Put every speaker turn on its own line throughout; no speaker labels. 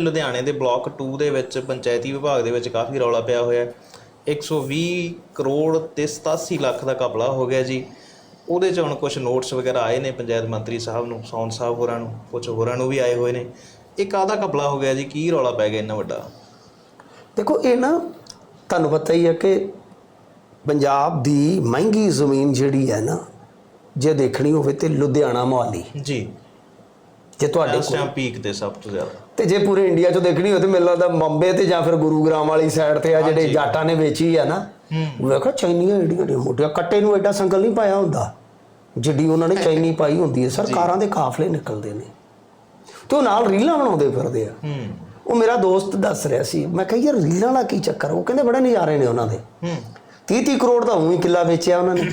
ਲੁਧਿਆਣੇ ਦੇ ਬਲਾਕ 2 ਦੇ ਵਿੱਚ ਪੰਚਾਇਤੀ ਵਿਭਾਗ ਦੇ ਵਿੱਚ ਕਾਫੀ ਰੌਲਾ ਪਿਆ ਹੋਇਆ ਹੈ। 120 ਕਰੋੜ ਤੇ 87 ਲੱਖ ਦਾ ਘਪਲਾ ਹੋ ਗਿਆ ਜੀ। ਉਹਦੇ 'ਚ ਹੁਣ ਕੁਝ ਨੋਟਸ ਵਗੈਰਾ ਆਏ ਨੇ ਪੰਚਾਇਤ ਮੰਤਰੀ ਸਾਹਿਬ ਨੂੰ ਸੌਨ ਸਾਹਿਬ ਹੋਰਾਂ ਨੂੰ ਕੁਝ ਹੋਰਾਂ ਨੂੰ ਵੀ ਆਏ ਹੋਏ ਨੇ। ਇਹ ਕਾਹਦਾ ਘਪਲਾ ਹੋ ਗਿਆ ਜੀ ਕੀ ਰੌਲਾ ਪੈ ਗਿਆ ਇੰਨਾ ਵੱਡਾ?
ਦੇਖੋ ਇਹ ਨਾ ਤੁਹਾਨੂੰ ਪਤਾ ਹੀ ਹੈ ਕਿ ਪੰਜਾਬ ਦੀ ਮਹਿੰਗੀ ਜ਼ਮੀਨ ਜਿਹੜੀ ਹੈ ਨਾ ਜੇ ਦੇਖਣੀ ਹੋਵੇ ਤੇ ਲੁਧਿਆਣਾ ਮੋਹਾਲੀ।
ਜੀ।
ਜੇ ਤੁਹਾਡੇ
ਟਾਈਮ ਪੀਕ ਤੇ ਸਭ ਤੋਂ ਜ਼ਿਆਦਾ।
ਤੇ ਜੇ ਪੂਰੇ ਇੰਡੀਆ 'ਚ ਦੇਖਣੀ ਹੋਵੇ ਤੇ ਮੈਨੂੰ ਲੱਗਦਾ ਬੰਬੇ ਤੇ ਜਾਂ ਫਿਰ ਗੁਰੂਗ੍ਰਾਮ ਵਾਲੀ ਸਾਈਡ ਤੇ ਆ ਜਿਹੜੇ ਜਾਟਾਂ ਨੇ ਵੇਚੀ ਆ ਨਾ ਵੇਖੋ ਚੈਨੀਆਂ ਏਡੀਆਂ ਏਡੀਆਂ ਮੋਟੀਆਂ ਕੱਟੇ ਨੂੰ ਐਡਾ ਸੰਗਲ ਨਹੀਂ ਪਾਇਆ ਹੁੰਦਾ ਜਿੱਡੀ ਉਹਨਾਂ ਨੇ ਚੈਨੀ ਪਾਈ ਹੁੰਦੀ ਹੈ ਸਰਕਾਰਾਂ ਦੇ ਕਾਫਲੇ ਨਿਕਲਦੇ ਨੇ। ਤੇ ਉਹ ਨਾਲ ਰੀਲਾਂ ਬਣਾਉਂਦੇ ਫਿਰਦੇ ਆ। ਉਹ ਮੇਰਾ ਦੋਸਤ ਦੱਸ ਰਿਹਾ ਸੀ ਮੈਂ ਕਿਹਾ ਯਾਰ ਰੀਲਾਂ ਦਾ ਕੀ ਚੱਕਰ ਉਹ ਕਹਿੰਦੇ ਬੜੇ ਨਜ਼ਾਰੇ ਨੇ ਉਹਨਾਂ ਦੇ।
ਹੂੰ
30 30 ਕਰੋੜ ਦਾ ਉਹੀ ਕਿੱਲਾ ਵੇਚਿਆ ਉਹਨਾਂ ਨੇ।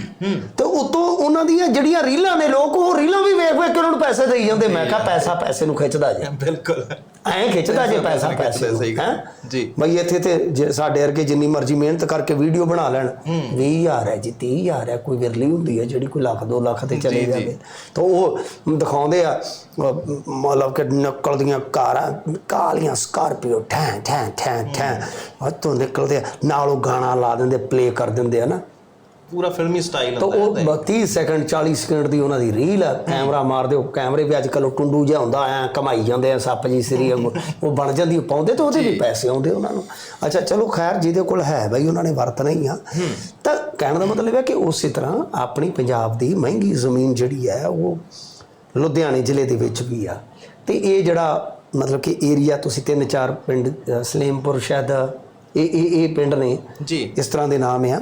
ਤੇ ਉਤੋਂ ਉਹਨਾਂ ਦੀਆਂ ਜਿਹੜੀਆਂ ਰੀਲਾਂ ਨੇ ਲੋਕ ਉਹ ਰੀਲਾਂ ਵੀ ਵੇਖ ਵੇਖ ਕੇ ਉਹਨਾਂ ਨੂੰ ਪੈਸੇ ਦੇਈ ਜਾਂਦੇ। ਮੈਂ ਕਿਹਾ ਪੈਸਾ ਪੈਸੇ ਨੂੰ ਖਿੱਚਦਾ ਜੇ।
ਬਿਲਕੁਲ।
ਐਂ ਖਿੱਚਦਾ ਜੇ ਪੈਸਾ ਪੈਸੇ
ਸਹੀ ਗੱਲ।
ਹੈਂ?
ਜੀ।
ਬਈ ਇੱਥੇ ਤੇ ਸਾਡੇ ਵਰਗੇ ਜਿੰਨੀ ਮਰਜ਼ੀ ਮਿਹਨਤ ਕਰਕੇ ਵੀਡੀਓ ਬਣਾ ਲੈਣ। 20000 ਹੈ ਜੀ 30000 ਹੈ ਕੋਈ ਵਿਰਲੀ ਹੁੰਦੀ ਹੈ ਜਿਹੜੀ ਕੋਈ ਲੱਖ 2 ਲੱਖ ਤੇ ਚਲੇ। ਜਾਵੇ। ਤਾਂ ਉਹ ਦਿਖਾਉਂਦੇ ਆ ਮਤਲਬ ਕਿ ਨਕਲਦੀਆਂ ਕਾਰਾਂ ਕਾਲੀਆਂ ਸਕਾਰਪੀਓ ਠੈਂ ਠੈਂ ਠੈਂ ਠੈਂ। ਹੱਥੋਂ ਨਿਕਲਦੇ ਆ ਨਾਲ ਉਹ ਗਾਣਾ ਲਾ ਦਿੰਦੇ ਪਲੇ ਕਰ ਦਿੰਦੇ ਆ ਨਾ।
ਪੂਰਾ ਫਿਲਮੀ ਸਟਾਈਲ
ਤਾਂ ਉਹ 30 ਸੈਕਿੰਡ 40 ਸੈਕਿੰਡ ਦੀ ਉਹਨਾਂ ਦੀ ਰੀਲ ਆ। ਕੈਮਰਾ ਮਾਰਦੇ ਉਹ ਕੈਮਰੇ ਵੀ ਅੱਜ ਉਹ ਟੁੰਡੂ ਜਿਹਾ ਹੁੰਦਾ ਐ ਕਮਾਈ ਜਾਂਦੇ ਆ ਸੱਪ ਜੀ ਸਰੀ। ਉਹ ਬਣ ਜਾਂਦੀ ਪਾਉਂਦੇ ਤੇ ਉਹਦੇ ਵੀ ਪੈਸੇ ਆਉਂਦੇ ਉਹਨਾਂ ਨੂੰ। ਅੱਛਾ ਚਲੋ ਖੈਰ ਜਿਹਦੇ ਕੋਲ ਹੈ ਬਈ ਉਹਨਾਂ ਨੇ ਵਰਤਣਾ ਹੀ ਆ। ਤਾਂ ਕਹਿਣ ਦਾ ਮਤਲਬ ਹੈ ਕਿ ਉਸੇ ਤਰ੍ਹਾਂ ਆਪਣੀ ਪੰਜਾਬ ਦੀ ਮਹਿੰਗੀ ਜ਼ਮੀਨ ਜਿਹੜੀ ਹੈ ਉਹ ਲੁਧਿਆਣੇ ਜ਼ਿਲ੍ਹੇ ਦੇ ਵਿੱਚ ਵੀ ਆ। ਤੇ ਇਹ ਜਿਹੜਾ ਮਤਲਬ ਕਿ ਏਰੀਆ ਤੁਸੀਂ ਤਿੰਨ ਚਾਰ ਪਿੰਡ ਸਲੇਮਪੁਰ ਸ਼ਾਇਦ ਇਹ ਇਹ ਇਹ ਪਿੰਡ ਨੇ।
ਜੀ।
ਇਸ ਤਰ੍ਹਾਂ ਦੇ ਨਾਮ ਆ।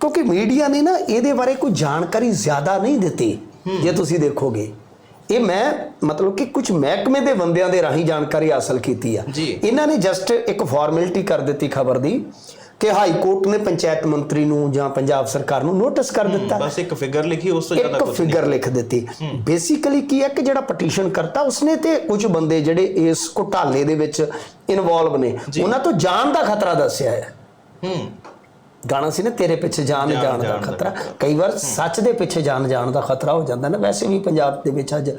ਕਿਉਂਕਿ ਮੀਡੀਆ ਨੇ ਨਾ ਇਹਦੇ ਬਾਰੇ ਕੋਈ ਜਾਣਕਾਰੀ ਜ਼ਿਆਦਾ ਨਹੀਂ ਦਿੱਤੀ ਜੇ ਤੁਸੀਂ ਦੇਖੋਗੇ। ਇਹ ਮੈਂ ਮਤਲਬ ਕਿ ਕੁਝ ਮਹਿਕਮੇ ਦੇ ਬੰਦਿਆਂ ਦੇ ਰਾਹੀਂ ਜਾਣਕਾਰੀ ਹਾਸਲ ਕੀਤੀ ਆ। ਇਹਨਾਂ ਨੇ ਜਸਟ ਇੱਕ ਫਾਰਮੈਲਿਟੀ ਕਰ ਦਿੱਤੀ ਖਬਰ ਦੀ। ਕਿ ਹਾਈ ਕੋਰਟ ਨੇ ਪੰਚਾਇਤ ਮੰਤਰੀ ਨੂੰ ਜਾਂ ਪੰਜਾਬ ਸਰਕਾਰ ਨੂੰ ਨੋਟਿਸ ਕਰ ਦਿੱਤਾ।
ਬਸ ਇੱਕ ਫਿਗਰ ਲਿਖੀ ਉਸ ਤੋਂ ਜ਼ਿਆਦਾ
ਇੱਕ
ਕੁਝ
ਫਿਗਰ ਲਿਖ ਦਿੱਤੀ। ਬੇਸਿਕਲੀ ਕੀ ਹੈ ਕਿ ਜਿਹੜਾ ਪਟੀਸ਼ਨ ਕਰਤਾ ਉਸਨੇ ਤੇ ਕੁਝ ਬੰਦੇ ਜਿਹੜੇ ਇਸ ਘੁਟਾਲੇ ਦੇ ਵਿੱਚ ਇਨਵੋਲਵ ਨੇ ਉਹਨਾਂ ਤੋਂ ਜਾਨ ਦਾ ਖਤਰਾ ਦੱਸਿਆ ਹੈ।
ਹੂੰ।
ਗਾਣਾ ਸੀ ਨਾ ਤੇਰੇ ਪਿੱਛੇ ਜਾਨ ਜਾਣ ਦਾ
ਜਾਣ ਦਾ
ਖਤਰਾ। ਕਈ ਵਾਰ ਸੱਚ ਦੇ ਪਿੱਛੇ ਜਾਨ ਜਾਣ ਦਾ ਖਤਰਾ ਹੋ ਜਾਂਦਾ ਨਾ ਵੈਸੇ ਵੀ ਪੰਜਾਬ ਦੇ ਵਿੱਚ ਅੱਜ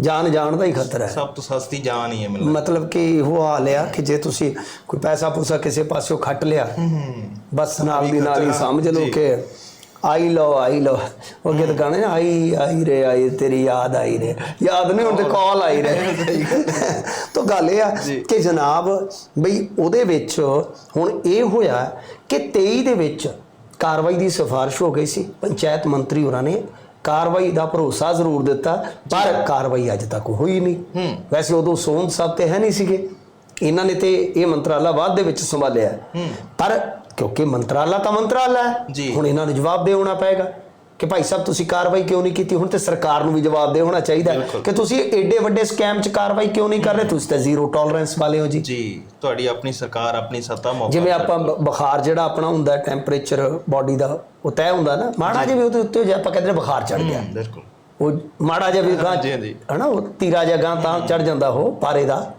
ਜਾਨ ਜਾਣ ਦਾ ਹੀ ਖਤਰਾ ਹੈ।
ਸਭ ਤੋਂ ਸਸਤੀ ਜਾਨ ਹੀ ਹੈ ਮੈਨੂੰ
ਮਤਲਬ ਕਿ ਉਹ ਹਾਲ ਆ ਕਿ ਜੇ ਤੁਸੀਂ ਕੋਈ ਪੈਸਾ ਪੂਸਾ ਕਿਸੇ ਪਾਸਿਓਂ ਖੱਟ ਲਿਆ ਬਸ ਨਾਲ ਦੀ ਨਾਲ ਹੀ ਸਮਝ ਲਓ ਕਿ ਆਈ ਲੋ ਆਈ ਲੋ ਉਹ ਕਿਤੇ ਗਾਣੇ ਆਈ ਆਈ ਰੇ ਆਈ ਤੇਰੀ ਯਾਦ ਆਈ ਰੇ। ਯਾਦ ਨਹੀਂ ਹੁੰਦੀ ਕਾਲ ਆਈ ਰੇ। ਤਾਂ ਗੱਲ ਇਹ ਆ ਕਿ ਜਨਾਬ ਬਈ ਉਹਦੇ ਵਿੱਚ ਹੁਣ ਇਹ ਹੋਇਆ ਕਿ 23 ਦੇ ਵਿੱਚ ਕਾਰਵਾਈ ਦੀ ਸਿਫਾਰਿਸ਼ ਹੋ ਗਈ ਸੀ। ਪੰਚਾਇਤ ਮੰਤਰੀ ਹੋਰਾਂ ਨੇ ਕਾਰਵਾਈ ਦਾ ਭਰੋਸਾ ਜ਼ਰੂਰ ਦਿੱਤਾ ਪਰ ਕਾਰਵਾਈ ਅੱਜ ਤੱਕ ਹੋਈ ਨਹੀਂ। ਵੈਸੇ ਉਦੋਂ ਸੋਹਣ ਸਾਹਿਬ ਤੇ ਹੈ ਨਹੀਂ ਸੀਗੇ। ਇਹਨਾਂ ਨੇ ਤੇ ਇਹ ਮੰਤਰਾਲਾ ਬਾਅਦ ਦੇ ਵਿੱਚ ਸੰਭਾਲਿਆ। ਪਰ ਕਿਉਂਕਿ ਮੰਤਰਾਲਾ ਤਾਂ ਮੰਤਰਾਲਾ ਹੈ।
ਜੀ।
ਹੁਣ ਇਹਨਾਂ ਨੂੰ ਜਵਾਬ ਦੇ ਹੋਣਾ ਪਏਗਾ ਕਿ ਭਾਈ ਸਾਹਿਬ ਤੁਸੀਂ ਕਾਰਵਾਈ ਕਿਉਂ ਨਹੀਂ ਕੀਤੀ? ਹੁਣ ਤੇ ਸਰਕਾਰ ਨੂੰ ਵੀ ਜਵਾਬ ਦੇ ਹੋਣਾ ਚਾਹੀਦਾ। ਕਿ ਤੁਸੀਂ ਏਡੇ ਵੱਡੇ ਸਕੈਮ 'ਚ ਕਾਰਵਾਈ ਕਿਉਂ ਨਹੀਂ ਕਰ ਰਹੇ? ਤੁਸੀਂ ਤਾਂ ਜ਼ੀਰੋ ਟੋਲਰੈਂਸ ਵਾਲੇ ਹੋ ਜੀ।
ਜੀ ਤੁਹਾਡੀ ਆਪਣੀ ਸਰਕਾਰ ਆਪਣੀ ਸੱਤਾ ਮੌਕਾ
ਜਿਵੇਂ ਆਪਾਂ ਬੁਖਾਰ ਜਿਹੜਾ ਆਪਣਾ ਹੁੰਦਾ ਟੈਂਪਰੇਚਰ ਬਾਡੀ ਦਾ ਉਹ ਤੈਅ ਹੁੰਦਾ ਨਾ ਮਾੜਾ ਜਿਹਾ ਵੀ ਉਹਦੇ ਉੱਤੇ ਜੇ ਆਪਾਂ ਕਹਿੰਦੇ ਬੁਖਾਰ ਚੜ ਗਿਆ।
ਬਿਲਕੁਲ।
ਉਹ ਮਾੜਾ ਜਿਹਾ ਵੀ ਗਾਂ। ਹਨਾ ਉਹ ਤੀਰਾ ਜਿਹਾ ਗਾਂ ਤਾਂ ਚੜ ਜਾਂਦਾ ਉਹ ਪਾਰੇ ਦਾ।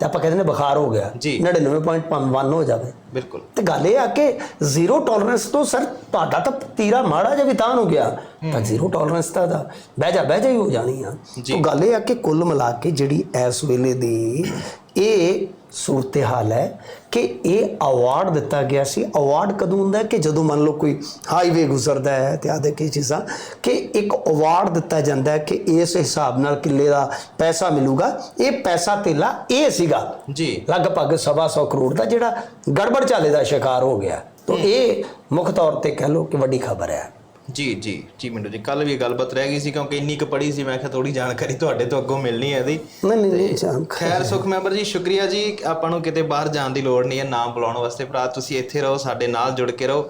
ਤੇ ਆਪਾਂ ਕਹਿੰਦੇ ਨੇ ਬੁਖਾਰ ਹੋ ਗਿਆ।
ਜੀ।
99.1 ਹੋ ਜਾਵੇ।
ਬਿਲਕੁਲ।
ਤੇ ਗੱਲ ਇਹ ਆ ਕਿ ਜ਼ੀਰੋ ਟੋਲਰੈਂਸ ਤੋਂ ਸਰ ਤੁਹਾਡਾ ਤਾਂ ਤੀਰਾ ਮਾੜਾ ਜਿਹਾ ਵੀ ਤਾਂ ਹੋ ਗਿਆ। ਤਾਂ ਜ਼ੀਰੋ ਟੋਲਰੈਂਸ ਤਾਂ ਦਾ। ਬਹਿ ਜਾ ਬਹਿ ਜਾ ਹੀ ਹੋ ਜਾਣੀ ਆ। ਤਾਂ ਗੱਲ ਇਹ ਆ ਕਿ ਕੁੱਲ ਮਿਲਾ ਕੇ ਜਿਹੜੀ ਇਸ ਵੇਲੇ ਦੀ ਇਹ ਸੂਰਤ-ਹਾਲ ਹੈ ਕਿ ਇਹ ਅਵਾਰਡ ਦਿੱਤਾ ਗਿਆ ਸੀ। ਅਵਾਰਡ ਕਦੋਂ ਹੁੰਦਾ ਹੈ ਕਿ ਜਦੋਂ ਮੰਨ ਲਓ ਕੋਈ ਹਾਈਵੇ ਗੁਜ਼ਰਦਾ ਹੈ ਤੇ ਆਦੇ ਕੀ ਚੀਜ਼ਾਂ ਕਿ ਇੱਕ ਅਵਾਰਡ ਦਿੱਤਾ ਜਾਂਦਾ ਹੈ ਕਿ ਇਸ ਹਿਸਾਬ ਨਾਲ ਕਿੱਲੇ ਦਾ ਪੈਸਾ ਮਿਲੂਗਾ। ਇਹ ਪੈਸਾ ਤੇਲਾ ਇਹ ਸੀਗਾ।
ਜੀ।
ਲਗਭਗ ਸਵਾ ਸੌ ਕਰੋੜ ਦਾ ਜਿਹੜਾ ਗੜਬੜ ਚਾਲੇ ਦਾ ਸ਼ਿਕਾਰ ਹੋ ਗਿਆ। ਤਾਂ ਇਹ ਮੁੱਖ ਤੌਰ ਤੇ ਕਹਿ ਲਓ ਕਿ ਵੱਡੀ ਖਬਰ ਹੈ।
ਜੀ ਜੀ ਜੀ ਮਿੰਟੂ ਜੀ ਕੱਲ ਵੀ ਇਹ ਗੱਲਬਾਤ ਰਹਿ ਗਈ ਸੀ ਕਿਉਂਕਿ ਇੰਨੀ ਕੁ ਪੜੀ ਸੀ ਮੈਂ ਕਿਹਾ ਥੋੜੀ ਜਾਣਕਾਰੀ ਤੁਹਾਡੇ ਤੋਂ ਅੱਗੋਂ ਮਿਲਣੀ ਹੈ ਇਹਦੀ।
ਨਹੀਂ ਨਹੀਂ
ਖੈਰ ਸੁਖ ਮੈਂਬਰ ਜੀ ਸ਼ੁਕਰੀਆ ਜੀ ਆਪਾਂ ਨੂੰ ਕਿਤੇ ਬਾਹਰ ਜਾਣ ਦੀ ਲੋੜ ਨਹੀਂ ਹੈ ਨਾਮ ਬੁਲਾਉਣ ਵਾਸਤੇ ਭਰਾ ਤੁਸੀਂ ਇੱਥੇ ਰਹੋ ਸਾਡੇ ਨਾਲ ਜੁੜ ਕੇ ਰਹੋ।